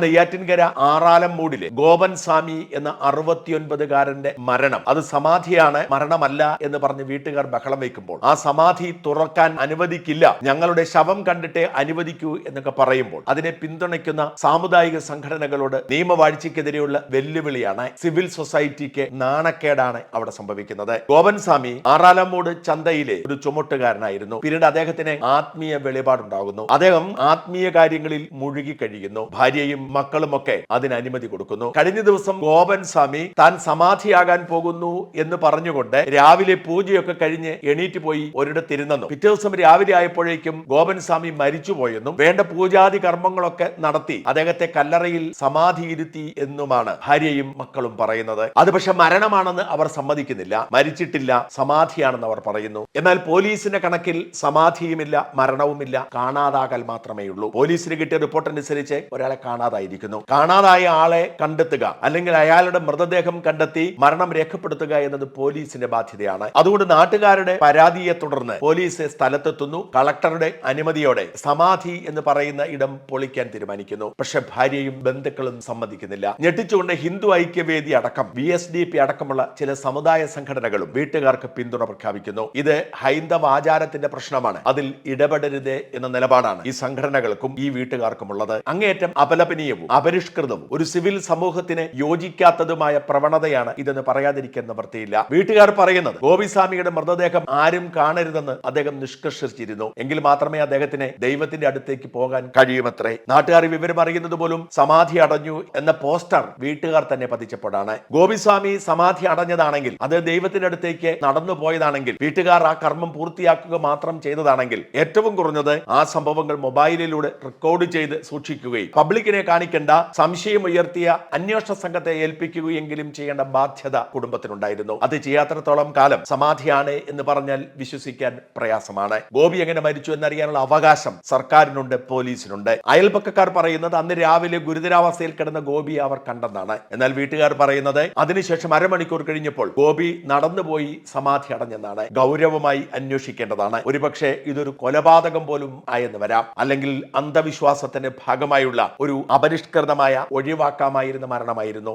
നെയ്യാറ്റിൻകര ആറാലം മൂടിലെ ഗോപൻ സ്വാമി എന്ന അറുപത്തിയൊൻപതുകാരന്റെ മരണം. അത് സമാധിയാണ് മരണമല്ല എന്ന് പറഞ്ഞ് വീട്ടുകാർ ബഹളം വയ്ക്കുമ്പോൾ ആ സമാധി തുറക്കാൻ അനുവദിക്കില്ല. ഞങ്ങളുടെ ശവം കണ്ടിട്ടേ അനുവദിക്കൂ എന്നൊക്കെ പറയുമ്പോൾ അതിനെ പിന്തുണയ്ക്കുന്ന സാമുദായിക സംഘടനകളോട് നിയമവാഴ്ചയ്ക്കെതിരെയുള്ള വെല്ലുവിളിയാണ് സിവിൽ സൊസൈറ്റിക്ക് നാണക്കേടാണ് അവിടെ സംഭവിക്കുന്നത്. ഗോപൻ സ്വാമി ആറാലമ്മൂട് ചന്തയിലെ ഒരു ചുമട്ടുകാരനായിരുന്നു. പിന്നീട് അദ്ദേഹത്തിന് ആത്മീയ വെളിപാടുണ്ടാകുന്നു. അദ്ദേഹം ആത്മീയ കാര്യങ്ങളിൽ മുഴുകി കഴിയുന്നു. ഭാര്യയും മക്കളുമൊക്കെ അതിന് അനുമതി കൊടുക്കുന്നു. കഴിഞ്ഞ ദിവസം ഗോപൻ സ്വാമി താൻ സമാധിയാകാൻ പോകുന്നു എന്ന് പറഞ്ഞുകൊണ്ട് രാവിലെ പൂജയൊക്കെ കഴിഞ്ഞ് എണീറ്റ് പോയി ഒരിടത്തിരുന്നെന്നും പിറ്റേ ദിവസം രാവിലെ ആയപ്പോഴേക്കും ഗോപൻ സ്വാമി മരിച്ചുപോയെന്നും വേണ്ട പൂജാതി കർമ്മങ്ങളൊക്കെ നടത്തി അദ്ദേഹത്തെ കല്ലറയിൽ സമാധിയിരുത്തി എന്നുമാണ് ഭാര്യയും മക്കളും പറയുന്നത്. അത് പക്ഷെ മരണമാണെന്ന് അവർ സമ്മതിക്കുന്നില്ല. മരിച്ചിട്ടില്ല സമാധിയാണെന്ന് അവർ പറയുന്നു. എന്നാൽ പോലീസിന്റെ കണക്കിൽ സമാധിയുമില്ല മരണവുമില്ല കാണാതാകൽ മാത്രമേ ഉള്ളൂ പോലീസിന് കിട്ടിയ റിപ്പോർട്ട് അനുസരിച്ച് ഒരാളെ കാണാതായിരിക്കുന്നു. കാണാതായ ആളെ കണ്ടെത്തുക അല്ലെങ്കിൽ അയാളുടെ മൃതദേഹം കണ്ടെത്തി മരണം രേഖപ്പെടുത്തുക എന്നത് പോലീസിന്റെ ബാധ്യതയാണ്. അതുകൊണ്ട് നാട്ടുകാരുടെ പരാതിയെ തുടർന്ന് പോലീസ് സ്ഥലത്തെത്തുന്നു. കളക്ടറുടെ അനുമതിയോടെ സമാധി എന്ന് പറയുന്ന ഇടം പൊളിക്കാൻ തീരുമാനിക്കുന്നു. പക്ഷെ ഭാര്യയും ബന്ധുക്കളും സമ്മതിക്കുന്നില്ല. ഞെട്ടിച്ചുകൊണ്ട് ഹിന്ദു ഐക്യവേദി അടക്കം ബി എസ് ഡി പി അടക്കമുള്ള ചില സമുദായ സംഘടനകളും വീട്ടുകാർക്ക് പിന്തുണ പ്രഖ്യാപിക്കുന്നു. ഇത് ഹൈന്ദവ ആചാരത്തിന്റെ പ്രശ്നമാണ്. അതിൽ ഇടപെടരുത് എന്ന നിലപാടാണ് ഈ സംഘടനകൾക്കും ഈ വീട്ടുകാർക്കും ഉള്ളത് അങ്ങേയറ്റം അപലപനീയവും അപരിഷ്കൃതവും ഒരു സിവിൽ സമൂഹത്തിന് യോജിക്കാത്തതുമായ പ്രവണതയാണ് ഇതെന്ന് പറയാതിരിക്കാൻ നിവൃത്തിയില്ല വീട്ടുകാർ പറയുന്നത് ഗോപിസ്വാമിയുടെ മൃതദേഹം ആരും കാണരുതെന്ന് അദ്ദേഹം നിഷ്കർഷിച്ചിരുന്നു. എങ്കിൽ മാത്രമേ അദ്ദേഹത്തിന് ദൈവത്തിന്റെ അടുത്തേക്ക് പോകാൻ കഴിയുമത്രേ. നാട്ടുകാർ വിവരം അറിയുന്നത് പോലും സമാധി അടഞ്ഞു എന്ന പോസ്റ്റർ വീട്ടുകാർ തന്നെ പതിച്ചപ്പോഴാണ്. ഗോപിസ്വാമി സമാധി അടഞ്ഞതാണെങ്കിൽ അത് ദൈവത്തിന്റെ അടുത്തേക്ക് നടന്നു പോയതാണെങ്കിൽ വീട്ടുകാർ ആ കർമ്മം പൂർത്തിയാക്കുക മാത്രം ചെയ്തതാണെങ്കിൽ ഏറ്റവും കുറഞ്ഞത് ആ സംഭവങ്ങൾ മൊബൈലിലൂടെ റെക്കോർഡ് ചെയ്ത് സൂക്ഷിക്കുകയും പബ്ലിക്കിനെ കാണിക്കേണ്ട സംശയം ഉയർത്തിയ അന്വേഷണ സംഘത്തെ ഏൽപ്പിക്കുകയെങ്കിലും ചെയ്യേണ്ട ബാധ്യത കുടുംബത്തിനുണ്ടായിരുന്നു. അത് ചെയ്യാത്തിടത്തോളം കാലം സമാധിയാണ് എന്ന് പറഞ്ഞാൽ വിശ്വസിക്കാൻ പ്രയാസമാണ്. ഗോപി എങ്ങനെ മരിച്ചു എന്നറിയാനുള്ള അവകാശം സർക്കാരിനുണ്ട് പോലീസിനുണ്ട്. അയൽപക്കക്കാർ പറയുന്നത് അന്ന് രാവിലെ ഗുരുതരാവസ്ഥയിൽ കിടന്ന ഗോപിയെ അവർ കണ്ടെന്നാണ്. എന്നാൽ വീട്ടുകാർ പറയുന്നത് അതിനുശേഷം അരമണിക്കൂർ കഴിഞ്ഞപ്പോൾ ഗോപി നടന്നുപോയി സമാധി അടഞ്ഞെന്നാണ്. ഗൗരവമായി അന്വേഷിക്കേണ്ടതാണ്. ഒരുപക്ഷെ ഇതൊരു കൊലപാതകം പോലും ആയെന്ന് വരാം. അല്ലെങ്കിൽ അന്ധവിശ്വാസത്തിന്റെ ഭാഗമായുള്ള ഒരു അപരിഷ്കൃതമായ ഒഴിവാക്കാമായിരുന്ന മരണമായിരുന്നു.